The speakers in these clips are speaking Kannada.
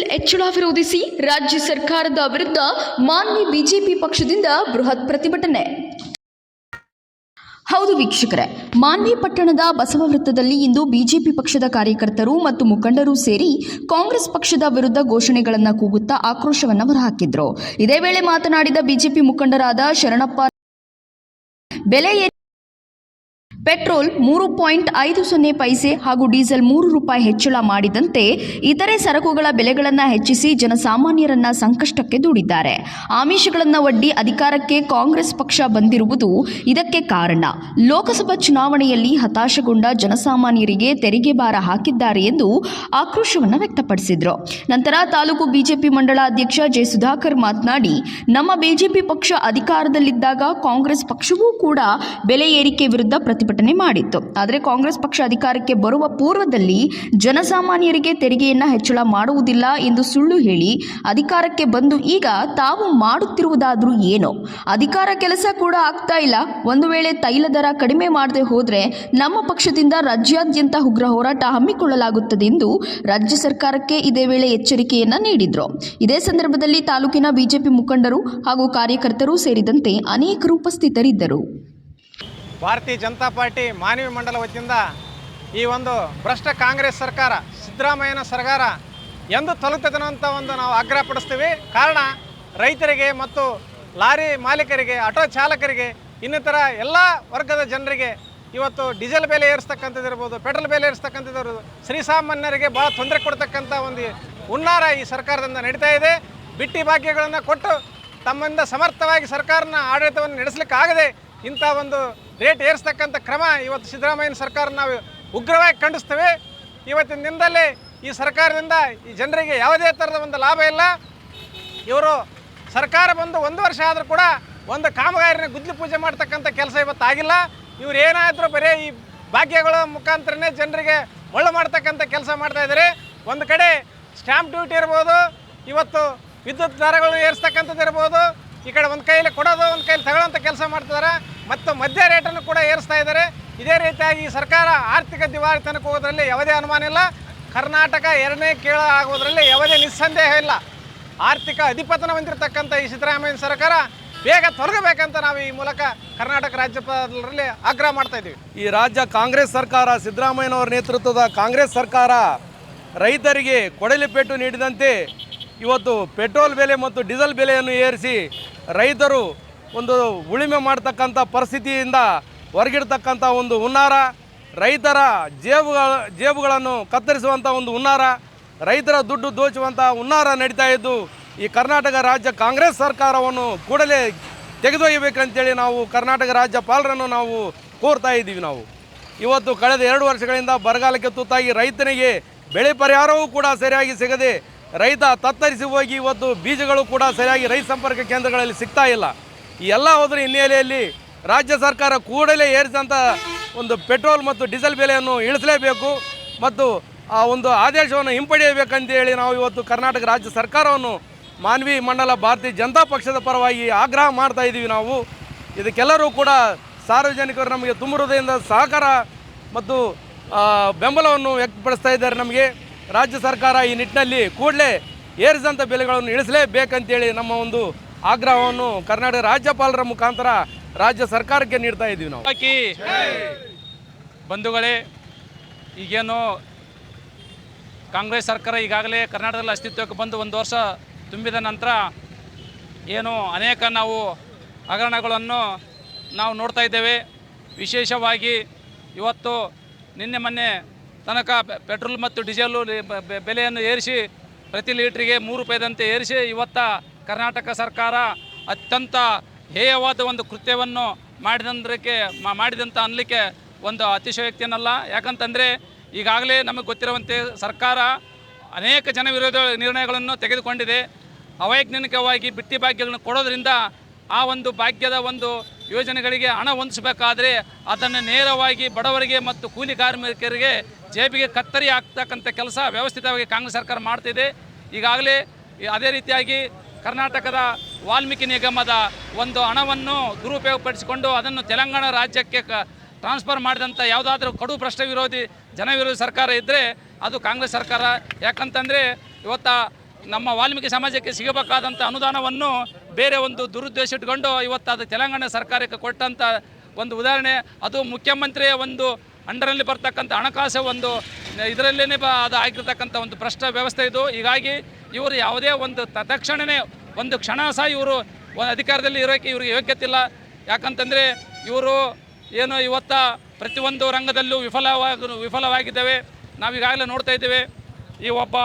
ಡೀಸೆಲ್ ಹೆಚ್ಚಳ ವಿರೋಧಿಸಿ ರಾಜ್ಯ ಸರ್ಕಾರದ ವಿರುದ್ಧ ಮಾನ್ಯ ಬಿಜೆಪಿ ಪಕ್ಷದಿಂದ ಬೃಹತ್ ಪ್ರತಿಭಟನೆ. ಹೌದು ವೀಕ್ಷಕರೇ ಮಾನ್ವಿ ಪಟ್ಟಣದ ಬಸವ ವೃತ್ತದಲ್ಲಿ ಇಂದು ಬಿಜೆಪಿ ಪಕ್ಷದ ಕಾರ್ಯಕರ್ತರು ಮತ್ತು ಮುಖಂಡರು ಸೇರಿ ಕಾಂಗ್ರೆಸ್ ಪಕ್ಷದ ವಿರುದ್ಧ ಘೋಷಣೆಗಳನ್ನು ಕೂಗುತ್ತಾ ಆಕ್ರೋಶವನ್ನು ಹೊರಹಾಕಿದ್ರು. ಇದೇ ವೇಳೆ ಮಾತನಾಡಿದ ಬಿಜೆಪಿ ಮುಖಂಡರಾದ ಶರಣಪ್ಪ, ಬೆಲೆ ಪೆಟ್ರೋಲ್ ಮೂರು ಪಾಯಿಂಟ್ ಐದು ಸೊನ್ನೆ ಪೈಸೆ ಹಾಗೂ ಡೀಸೆಲ್ ಮೂರು ರೂಪಾಯಿ ಹೆಚ್ಚಳ ಮಾಡಿದಂತೆ ಇತರೆ ಸರಕುಗಳ ಬೆಲೆಗಳನ್ನು ಹೆಚ್ಚಿಸಿ ಜನಸಾಮಾನ್ಯರನ್ನ ಸಂಕಷ್ಟಕ್ಕೆ ದೂಡಿದ್ದಾರೆ. ಆಮಿಷಗಳನ್ನು ಒಡ್ಡಿ ಅಧಿಕಾರಕ್ಕೆ ಕಾಂಗ್ರೆಸ್ ಪಕ್ಷ ಬಂದಿರುವುದು ಇದಕ್ಕೆ ಕಾರಣ. ಲೋಕಸಭಾ ಚುನಾವಣೆಯಲ್ಲಿ ಹತಾಶಗೊಂಡ ಜನಸಾಮಾನ್ಯರಿಗೆ ತೆರಿಗೆ ಭಾರ ಹಾಕಿದ್ದಾರೆ ಎಂದು ಆಕ್ರೋಶವನ್ನು ವ್ಯಕ್ತಪಡಿಸಿದರು. ನಂತರ ತಾಲೂಕು ಬಿಜೆಪಿ ಮಂಡಳ ಅಧ್ಯಕ್ಷ ಜೆ ಸುಧಾಕರ್ ಮಾತನಾಡಿ, ನಮ್ಮ ಬಿಜೆಪಿ ಪಕ್ಷ ಅಧಿಕಾರದಲ್ಲಿದ್ದಾಗ ಕಾಂಗ್ರೆಸ್ ಪಕ್ಷವೂ ಕೂಡ ಬೆಲೆ ಏರಿಕೆ ವಿರುದ್ಧ ಪ್ರತಿಭಟನೆ ಮಾಡಿತ್ತು. ಆದರೆ ಕಾಂಗ್ರೆಸ್ ಪಕ್ಷ ಅಧಿಕಾರಕ್ಕೆ ಬರುವ ಪೂರ್ವದಲ್ಲಿ ಜನಸಾಮಾನ್ಯರಿಗೆ ತೆರಿಗೆಯನ್ನು ಹೆಚ್ಚಳ ಮಾಡುವುದಿಲ್ಲ ಎಂದು ಸುಳ್ಳು ಹೇಳಿ ಅಧಿಕಾರಕ್ಕೆ ಬಂದು ಈಗ ತಾವು ಮಾಡುತ್ತಿರುವುದಾದರೂ ಏನೋ. ಅಧಿಕಾರ ಕೆಲಸ ಕೂಡ ಆಗ್ತಾ ಇಲ್ಲ. ಒಂದು ವೇಳೆ ತೈಲ ದರ ಕಡಿಮೆ ಮಾಡದೆ ಹೋದರೆ ನಮ್ಮ ಪಕ್ಷದಿಂದ ರಾಜ್ಯಾದ್ಯಂತ ಉಗ್ರ ಹೋರಾಟ ಹಮ್ಮಿಕೊಳ್ಳಲಾಗುತ್ತದೆ ಎಂದು ರಾಜ್ಯ ಸರ್ಕಾರಕ್ಕೆ ಇದೇ ವೇಳೆ ಎಚ್ಚರಿಕೆಯನ್ನ ನೀಡಿದ್ರು. ಇದೇ ಸಂದರ್ಭದಲ್ಲಿ ತಾಲೂಕಿನ ಬಿಜೆಪಿ ಮುಖಂಡರು ಹಾಗೂ ಕಾರ್ಯಕರ್ತರು ಸೇರಿದಂತೆ ಅನೇಕರು ಉಪಸ್ಥಿತರಿದ್ದರು. ಭಾರತೀಯ ಜನತಾ ಪಾರ್ಟಿ ಮಾನವಿ ಮಂಡಲ ವತಿಯಿಂದ ಈ ಒಂದು ಭ್ರಷ್ಟ ಕಾಂಗ್ರೆಸ್ ಸರ್ಕಾರ, ಸಿದ್ದರಾಮಯ್ಯನ ಸರ್ಕಾರ ಎಂದು ತೊಲಗ್ತದೆ ಅಂತ ಒಂದು ನಾವು ಆಗ್ರಹ ಪಡಿಸ್ತೀವಿ. ಕಾರಣ ರೈತರಿಗೆ ಮತ್ತು ಲಾರಿ ಮಾಲೀಕರಿಗೆ, ಆಟೋ ಚಾಲಕರಿಗೆ, ಇನ್ನಿತರ ಎಲ್ಲ ವರ್ಗದ ಜನರಿಗೆ ಇವತ್ತು ಡೀಸೆಲ್ ಬೆಲೆ ಏರಿಸ್ತಕ್ಕಂಥದ್ದು ಇರ್ಬೋದು, ಪೆಟ್ರೋಲ್ ಬೆಲೆ ಏರಿಸ್ತಕ್ಕಂಥದ್ದು ಇರ್ಬೋದು, ಶ್ರೀಸಾಮಾನ್ಯರಿಗೆ ಭಾಳ ತೊಂದರೆ ಕೊಡ್ತಕ್ಕಂಥ ಒಂದು ಹುನ್ನಾರ ಈ ಸರ್ಕಾರದಿಂದ ನಡೀತಾ ಇದೆ. ಬಿಟ್ಟಿ ಭಾಗ್ಯಗಳನ್ನು ಕೊಟ್ಟು ತಮ್ಮಿಂದ ಸಮರ್ಥವಾಗಿ ಸರ್ಕಾರನ ಆಡಳಿತವನ್ನು ನಡೆಸಲಿಕ್ಕಾಗದೆ ಇಂಥ ಒಂದು ರೇಟ್ ಏರಿಸ್ತಕ್ಕಂಥ ಕ್ರಮ ಇವತ್ತು ಸಿದ್ದರಾಮಯ್ಯನ ಸರ್ಕಾರ ನಾವು ಉಗ್ರವಾಗಿ ಖಂಡಿಸ್ತೇವೆ. ಇವತ್ತಿನ ದಿನದಲ್ಲಿ ಈ ಸರ್ಕಾರದಿಂದ ಈ ಜನರಿಗೆ ಯಾವುದೇ ಥರದ ಒಂದು ಲಾಭ ಇಲ್ಲ. ಇವರು ಸರ್ಕಾರ ಬಂದು ಒಂದು ವರ್ಷ ಆದರೂ ಕೂಡ ಒಂದು ಕಾಮಗಾರಿನ ಗುದ್ಲಿ ಪೂಜೆ ಮಾಡ್ತಕ್ಕಂಥ ಕೆಲಸ ಇವತ್ತು ಆಗಿಲ್ಲ. ಇವ್ರು ಏನಾದರೂ ಬರೀ ಈ ಭಾಗ್ಯಗಳ ಮುಖಾಂತರನೇ ಜನರಿಗೆ ಒಳ್ಳೆ ಮಾಡ್ತಕ್ಕಂಥ ಕೆಲಸ ಮಾಡ್ತಾ ಇದ್ದಾರೆ. ಒಂದು ಕಡೆ ಸ್ಟ್ಯಾಂಪ್ ಡ್ಯೂಟಿ ಇರ್ಬೋದು, ಇವತ್ತು ವಿದ್ಯುತ್ ದರಗಳನ್ನು ಏರಿಸ್ತಕ್ಕಂಥದ್ದು ಇರ್ಬೋದು, ಈ ಕಡೆ ಒಂದು ಕೈಯಲ್ಲಿ ಕೊಡೋದು, ಒಂದು ಕೈಯಲ್ಲಿ ತಗೊಳ್ಳೋಂಥ ಕೆಲಸ ಮಾಡ್ತಿದ್ದಾರೆ ಮತ್ತು ಮದ್ಯ ರೇಟನ್ನು ಕೂಡ ಏರಿಸ್ತಾ ಇದ್ದಾರೆ. ಇದೇ ರೀತಿಯಾಗಿ ಈ ಸರ್ಕಾರ ಆರ್ಥಿಕ ದಿವಾಳಿತನಕ್ಕೆ ಹೋಗೋದ್ರಲ್ಲಿ ಯಾವುದೇ ಅನುಮಾನ ಇಲ್ಲ. ಕರ್ನಾಟಕ ಎರಡನೇ ಕೇಳ ಆಗೋದ್ರಲ್ಲಿ ಯಾವುದೇ ನಿಸ್ಸಂದೇಹ ಇಲ್ಲ. ಆರ್ಥಿಕ ಅಧಿಪತನ ಹೊಂದಿರತಕ್ಕಂಥ ಈ ಸಿದ್ದರಾಮಯ್ಯ ಸರ್ಕಾರ ಬೇಗ ತೊಲಗಬೇಕಂತ ನಾವು ಈ ಮೂಲಕ ಕರ್ನಾಟಕ ರಾಜ್ಯಪಾಲರಲ್ಲಿ ಆಗ್ರಹ ಮಾಡ್ತಾ ಇದ್ದೀವಿ. ಈ ರಾಜ್ಯ ಕಾಂಗ್ರೆಸ್ ಸರ್ಕಾರ, ಸಿದ್ದರಾಮಯ್ಯನವರ ನೇತೃತ್ವದ ಕಾಂಗ್ರೆಸ್ ಸರ್ಕಾರ ರೈತರಿಗೆ ಕೊಡಲಿಪೆಟ್ಟು ನೀಡಿದಂತೆ ಇವತ್ತು ಪೆಟ್ರೋಲ್ ಬೆಲೆ ಮತ್ತು ಡೀಸೆಲ್ ಬೆಲೆಯನ್ನು ಏರಿಸಿ ರೈತರು ಒಂದು ಉಳಿಮೆ ಮಾಡ್ತಕ್ಕಂಥ ಪರಿಸ್ಥಿತಿಯಿಂದ ಹೊರಗಿಡ್ತಕ್ಕಂಥ ಒಂದು ಹುನ್ನಾರ, ರೈತರ ಜೇಬುಗಳ ಜೇಬುಗಳನ್ನು ಕತ್ತರಿಸುವಂಥ ಒಂದು ಹುನ್ನಾರ, ರೈತರ ದುಡ್ಡು ದೋಚುವಂಥ ಹುನ್ನಾರ ನಡೀತಾ ಇದ್ದು ಈ ಕರ್ನಾಟಕ ರಾಜ್ಯ ಕಾಂಗ್ರೆಸ್ ಸರ್ಕಾರವನ್ನು ಕೂಡಲೇ ತೆಗೆದೊಯ್ಯಬೇಕಂತೇಳಿ ನಾವು ಕರ್ನಾಟಕ ರಾಜ್ಯಪಾಲರನ್ನು ನಾವು ಕೋರ್ತಾ ಇದ್ದೀವಿ ನಾವು. ಇವತ್ತು ಕಳೆದ ಎರಡು ವರ್ಷಗಳಿಂದ ಬರಗಾಲಕ್ಕೆ ತುತ್ತಾಗಿ ರೈತನಿಗೆ ಬೆಳೆ ಪರಿಹಾರವೂ ಕೂಡ ಸರಿಯಾಗಿ ಸಿಗದೆ ರೈತ ತತ್ತರಿಸಿ ಹೋಗಿ ಇವತ್ತು ಬೀಜಗಳು ಕೂಡ ಸರಿಯಾಗಿ ರೈತ ಸಂಪರ್ಕ ಕೇಂದ್ರಗಳಲ್ಲಿ ಸಿಗ್ತಾ ಇಲ್ಲ. ಈ ಎಲ್ಲ ಹೋದ್ರ ಹಿನ್ನೆಲೆಯಲ್ಲಿ ರಾಜ್ಯ ಸರ್ಕಾರ ಕೂಡಲೇ ಏರಿಸಿದಂಥ ಒಂದು ಪೆಟ್ರೋಲ್ ಮತ್ತು ಡೀಸೆಲ್ ಬೆಲೆಯನ್ನು ಇಳಿಸಲೇಬೇಕು ಮತ್ತು ಆ ಒಂದು ಆದೇಶವನ್ನು ಹಿಂಪಡೆಯಬೇಕಂತೇಳಿ ನಾವು ಇವತ್ತು ಕರ್ನಾಟಕ ರಾಜ್ಯ ಸರ್ಕಾರವನ್ನು ಮಾನ್ವಿ ಮಂಡಲ ಭಾರತೀಯ ಜನತಾ ಪಕ್ಷದ ಪರವಾಗಿ ಆಗ್ರಹ ಮಾಡ್ತಾ ಇದ್ದೀವಿ ನಾವು. ಇದಕ್ಕೆಲ್ಲರೂ ಕೂಡ ಸಾರ್ವಜನಿಕರು ನಮಗೆ ತುಂಬ ಸಹಕಾರ ಮತ್ತು ಬೆಂಬಲವನ್ನು ವ್ಯಕ್ತಪಡಿಸ್ತಾ ಇದ್ದಾರೆ ನಮಗೆ. ರಾಜ್ಯ ಸರ್ಕಾರ ಈ ನಿಟ್ಟಿನಲ್ಲಿ ಕೂಡಲೇ ಏರಿಸಿದಂಥ ಬೆಲೆಗಳನ್ನು ಇಳಿಸಲೇಬೇಕಂತೇಳಿ ನಮ್ಮ ಒಂದು ಆಗ್ರಹವನ್ನು ಕರ್ನಾಟಕ ರಾಜ್ಯಪಾಲರ ಮುಖಾಂತರ ರಾಜ್ಯ ಸರ್ಕಾರಕ್ಕೆ ನೀಡ್ತಾ ಇದ್ದೀವಿ ನಾವು. ಹಾಕಿ. ಬಂಧುಗಳೇ, ಈಗೇನು ಕಾಂಗ್ರೆಸ್ ಸರ್ಕಾರ ಈಗಾಗಲೇ ಕರ್ನಾಟಕದಲ್ಲಿ ಅಸ್ತಿತ್ವಕ್ಕೆ ಬಂದು ಒಂದು ವರ್ಷ ತುಂಬಿದ ನಂತರ ಏನು ಅನೇಕ ನಾವು ಹಗರಣಗಳನ್ನು ನಾವು ನೋಡ್ತಾ ಇದ್ದೇವೆ. ವಿಶೇಷವಾಗಿ ಇವತ್ತು ನಿನ್ನೆ ಮೊನ್ನೆ ತನಕ ಪೆಟ್ರೋಲ್ ಮತ್ತು ಡೀಸೆಲು ಬೆಲೆಯನ್ನು ಏರಿಸಿ ಪ್ರತಿ ಲೀಟ್ರಿಗೆ ಮೂರು ರೂಪಾಯಿದಂತೆ ಏರಿಸಿ ಇವತ್ತ ಕರ್ನಾಟಕ ಸರ್ಕಾರ ಅತ್ಯಂತ ಹೇಯವಾದ ಒಂದು ಕೃತ್ಯವನ್ನು ಮಾಡಿದಂದ್ರಕ್ಕೆ ಮಾಡಿದಂತ ಅನ್ನಲಿಕ್ಕೆ ಒಂದು ಅತಿಶಯಕ್ತಿಯನ್ನಲ್ಲ. ಯಾಕಂತಂದರೆ ಈಗಾಗಲೇ ನಮಗೆ ಗೊತ್ತಿರುವಂತೆ ಸರ್ಕಾರ ಅನೇಕ ಜನ ವಿರೋಧ ನಿರ್ಣಯಗಳನ್ನು ತೆಗೆದುಕೊಂಡಿದೆ. ಅವೈಜ್ಞಾನಿಕವಾಗಿ ಬಿಟ್ಟಿ ಭಾಗ್ಯಗಳನ್ನು ಕೊಡೋದ್ರಿಂದ ಆ ಒಂದು ಭಾಗ್ಯದ ಒಂದು ಯೋಜನೆಗಳಿಗೆ ಹಣ ಹೊಂದಿಸಬೇಕಾದ್ರೆ ಅದನ್ನು ನೇರವಾಗಿ ಬಡವರಿಗೆ ಮತ್ತು ಕೂಲಿ ಕಾರ್ಮಿಕರಿಗೆ ಜೇಬಿಗೆ ಕತ್ತರಿ ಆಗ್ತಕ್ಕಂಥ ಕೆಲಸ ವ್ಯವಸ್ಥಿತವಾಗಿ ಕಾಂಗ್ರೆಸ್ ಸರ್ಕಾರ ಮಾಡ್ತಿದೆ. ಈಗಾಗಲೇ ಅದೇ ರೀತಿಯಾಗಿ ಕರ್ನಾಟಕದ ವಾಲ್ಮೀಕಿ ನಿಗಮದ ಒಂದು ಹಣವನ್ನು ದುರುಪಯೋಗಪಡಿಸಿಕೊಂಡು ಅದನ್ನು ತೆಲಂಗಾಣ ರಾಜ್ಯಕ್ಕೆ ಕ ಟ್ರಾನ್ಸ್ಫರ್ ಮಾಡಿದಂಥ ಯಾವುದಾದ್ರೂ ಕಡು ಭ್ರಷ್ಟ ವಿರೋಧಿ ಜನವಿರೋಧಿ ಸರ್ಕಾರ ಇದ್ದರೆ ಅದು ಕಾಂಗ್ರೆಸ್ ಸರ್ಕಾರ. ಯಾಕಂತಂದರೆ ಇವತ್ತ ನಮ್ಮ ವಾಲ್ಮೀಕಿ ಸಮಾಜಕ್ಕೆ ಸಿಗಬೇಕಾದಂಥ ಅನುದಾನವನ್ನು ಬೇರೆ ಒಂದು ದುರುದ್ದೇಶ ಇಟ್ಕೊಂಡು ಇವತ್ತು ಅದು ತೆಲಂಗಾಣ ಸರ್ಕಾರಕ್ಕೆ ಕೊಟ್ಟಂಥ ಒಂದು ಉದಾಹರಣೆ. ಅದು ಮುಖ್ಯಮಂತ್ರಿಯ ಒಂದು ಅಂಡರಲ್ಲಿ ಬರ್ತಕ್ಕಂಥ ಹಣಕಾಸು ಒಂದು ಇದರಲ್ಲೇ ಬ ಅದು ಆಗಿರ್ತಕ್ಕಂಥ ಒಂದು ಭ್ರಷ್ಟ ವ್ಯವಸ್ಥೆ ಇದು. ಹೀಗಾಗಿ ಇವರು ಯಾವುದೇ ಒಂದು ತ- ತಕ್ಷಣವೇ ಒಂದು ಕ್ಷಣ ಸಹ ಇವರು ಅಧಿಕಾರದಲ್ಲಿ ಇರೋಕ್ಕೆ ಇವ್ರಿಗೆ ಯೋಗ್ಯತೆ ಇಲ್ಲ ಯಾಕಂತಂದರೆ ಇವರು ಏನು ಇವತ್ತ ಪ್ರತಿಯೊಂದು ರಂಗದಲ್ಲೂ ವಿಫಲವಾಗ ವಿಫಲವಾಗಿದ್ದೇವೆ. ನಾವೀಗಾಗಲೇ ನೋಡ್ತಾ ಇದ್ದೇವೆ. ಈ ಒಬ್ಬ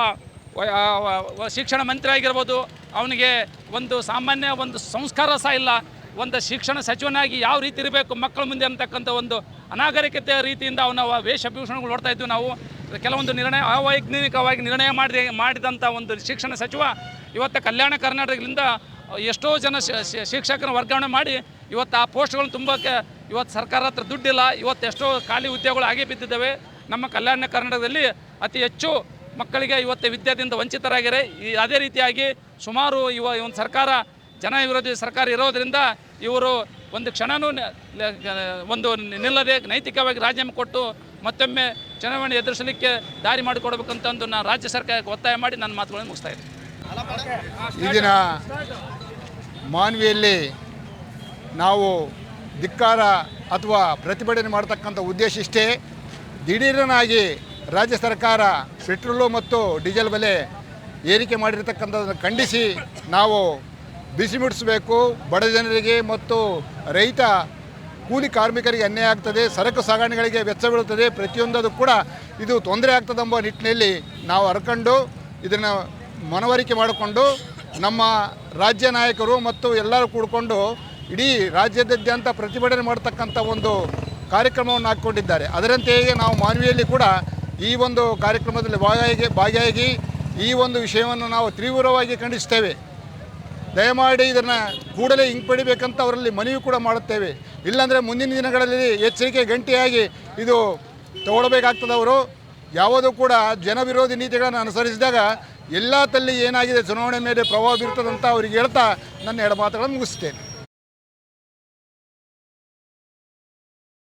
ಶಿಕ್ಷಣ ಮಂತ್ರಿ ಆಗಿರ್ಬೋದು, ಅವನಿಗೆ ಒಂದು ಸಾಮಾನ್ಯ ಒಂದು ಸಂಸ್ಕಾರ ಸಹ ಇಲ್ಲ. ಒಂದು ಶಿಕ್ಷಣ ಸಚಿವನಾಗಿ ಯಾವ ರೀತಿ ಇರಬೇಕು ಮಕ್ಕಳ ಮುಂದೆ ಅಂತಕ್ಕಂಥ ಒಂದು ಅನಾಗರಿಕತೆಯ ರೀತಿಯಿಂದ ಅವನ ವೇಷಭೂಷಣಗಳು ನೋಡ್ತಾ ಇದ್ದೀವಿ ನಾವು. ಕೆಲವೊಂದು ನಿರ್ಣಯ ಅವೈಜ್ಞಾನಿಕವಾಗಿ ನಿರ್ಣಯ ಮಾಡಿದೆ ಮಾಡಿದಂಥ ಒಂದು ಶಿಕ್ಷಣ ಸಚಿವ ಇವತ್ತು ಕಲ್ಯಾಣ ಕರ್ನಾಟಕದಿಂದ ಎಷ್ಟೋ ಜನ ಶಿಕ್ಷಕರ ವರ್ಗಾವಣೆ ಮಾಡಿ ಇವತ್ತು ಆ ಪೋಸ್ಟ್ಗಳನ್ನು ತುಂಬಕ್ಕೆ ಇವತ್ತು ಸರ್ಕಾರ ಹತ್ರ ದುಡ್ಡಿಲ್ಲ, ಇವತ್ತು ಎಷ್ಟೋ ಖಾಲಿ ಉದ್ಯೋಗಗಳು ಆಗಿ ಬಿದ್ದಿದ್ದಾವೆ. ನಮ್ಮ ಕಲ್ಯಾಣ ಕರ್ನಾಟಕದಲ್ಲಿ ಅತಿ ಹೆಚ್ಚು ಮಕ್ಕಳಿಗೆ ಇವತ್ತು ವಿದ್ಯಾದಿಂದ ವಂಚಿತರಾಗಿದ್ದಾರೆ. ಈ ಅದೇ ರೀತಿಯಾಗಿ ಸುಮಾರು ಇವ ಒಂದು ಸರ್ಕಾರ, ಜನ ವಿರೋಧಿ ಸರ್ಕಾರ ಇರೋದರಿಂದ ಇವರು ಒಂದು ಗ- ಒಂದು ನಿಲ್ಲದೆ ನೈತಿಕವಾಗಿ ರಾಜೀನಾಮೆ ಕೊಟ್ಟು ಮತ್ತೊಮ್ಮೆ ಚುನಾವಣೆ ಎದುರಿಸಲಿಕ್ಕೆ ದಾರಿ ಮಾಡಿಕೊಡ್ಬೇಕಂತ ಒಂದು ನಾನು ರಾಜ್ಯ ಸರ್ಕಾರಕ್ಕೆ ಒತ್ತಾಯ ಮಾಡಿ ನನ್ನ ಮಾತುಗಳನ್ನು ಮುಗಿಸ್ತಾ ಇದ್ದೀನಿ. ಮಾನ್ವಿಯಲ್ಲಿ ನಾವು ಧಿಕ್ಕಾರ ಅಥವಾ ಪ್ರತಿಭಟನೆ ಮಾಡತಕ್ಕಂಥ ಉದ್ದೇಶ ಇಷ್ಟೇ. ದಿಢೀರನಾಗಿ ರಾಜ್ಯ ಸರ್ಕಾರ ಪೆಟ್ರೋಲು ಮತ್ತು ಡೀಸೆಲ್ ಬೆಲೆ ಏರಿಕೆ ಮಾಡಿರ್ತಕ್ಕಂಥದ್ದನ್ನು ಖಂಡಿಸಿ ನಾವು ಬಿಸಿ ಮುಡಿಸಬೇಕು ಬಡ ಜನರಿಗೆ ಮತ್ತು ರೈತ ಕೂಲಿ ಕಾರ್ಮಿಕರಿಗೆ ಅನ್ಯಾಯ ಆಗ್ತದೆ, ಸರಕು ಸಾಗಣೆಗಳಿಗೆ ವೆಚ್ಚ ಬೀಳುತ್ತದೆ ಪ್ರತಿಯೊಂದದು ಕೂಡ ಇದು ತೊಂದರೆ ಆಗ್ತದೆಂಬ ನಿಟ್ಟಿನಲ್ಲಿ ನಾವು ಹರ್ಕೊಂಡು ಇದನ್ನು ಮನವರಿಕೆ ಮಾಡಿಕೊಂಡು ನಮ್ಮ ರಾಜ್ಯ ನಾಯಕರು ಮತ್ತು ಎಲ್ಲರೂ ಕೂಡಿಕೊಂಡು ಇಡೀ ರಾಜ್ಯದಾದ್ಯಂತ ಪ್ರತಿಭಟನೆ ಮಾಡತಕ್ಕಂಥ ಒಂದು ಕಾರ್ಯಕ್ರಮವನ್ನು ಹಾಕ್ಕೊಂಡಿದ್ದಾರೆ. ಅದರಂತೆಯೇ ನಾವು ಮಾನವಿಯಲ್ಲಿ ಕೂಡ ಈ ಒಂದು ಕಾರ್ಯಕ್ರಮದಲ್ಲಿ ಭಾಗಿಯಾಗಿ ಭಾಗಿಯಾಗಿ ಈ ಒಂದು ವಿಷಯವನ್ನು ನಾವು ತೀವ್ರವಾಗಿ ಖಂಡಿಸ್ತೇವೆ ದಯಮಾಡಿ ಇದನ್ನು ಕೂಡಲೇ ಹಿಂಪಡಿಬೇಕಂತ ಅವರಲ್ಲಿ ಮನವಿ ಕೂಡ ಮಾಡುತ್ತೇವೆ. ಇಲ್ಲಾಂದರೆ ಮುಂದಿನ ದಿನಗಳಲ್ಲಿ ಎಚ್ಚರಿಕೆ ಗಂಟೆಯಾಗಿ ಇದು ತಗೊಳ್ಬೇಕಾಗ್ತದೆ ಅವರು. ಯಾವುದೂ ಕೂಡ ಜನವಿರೋಧಿ ನೀತಿಗಳನ್ನು ಅನುಸರಿಸಿದಾಗ ಎಲ್ಲ ತಲ್ಲಿ ಏನಾಗಿದೆ, ಚುನಾವಣೆ ಮೇಲೆ ಪ್ರಭಾವ ಬೀರ್ತದಂತ ಅವ್ರಿಗೆ ಹೇಳ್ತಾ ನನ್ನ ಎರಡು ಮಾತುಗಳನ್ನು ಮುಗಿಸ್ತೇನೆ.